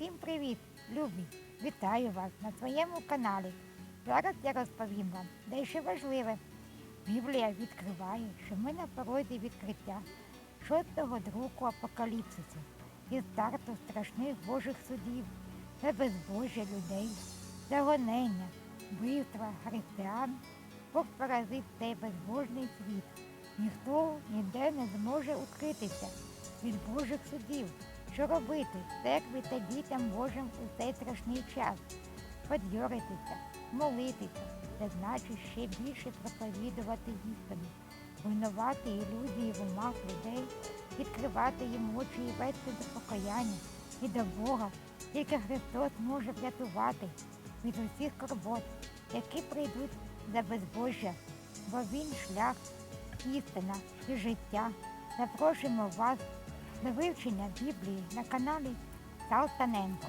Усім привіт, любі! Вітаю вас на своєму каналі. Зараз я розповім вам дещо важливе. Біблія відкриває, що ми на порозі відкриття шостого друку апокаліпсису і старту страшних Божих судів за безбожжя людей, за гонення, вбивства християн, Бог поразив цей безбожний світ. Ніхто ніде не зможе укритися від Божих судів. Що робити церкві та дітям Божим у цей страшний час? Подьоритися, молитися, це значить ще більше проповідувати істину, руйнувати ілюзії в умах людей, відкривати їм очі і вести до покаяння і до Бога. Тільки Христос може врятувати від усіх скорбот, які прийдуть за безбожжя, бо Він шлях, істина і життя. Запрошуємо вас до вивчення Біблії на каналі Салтаненко.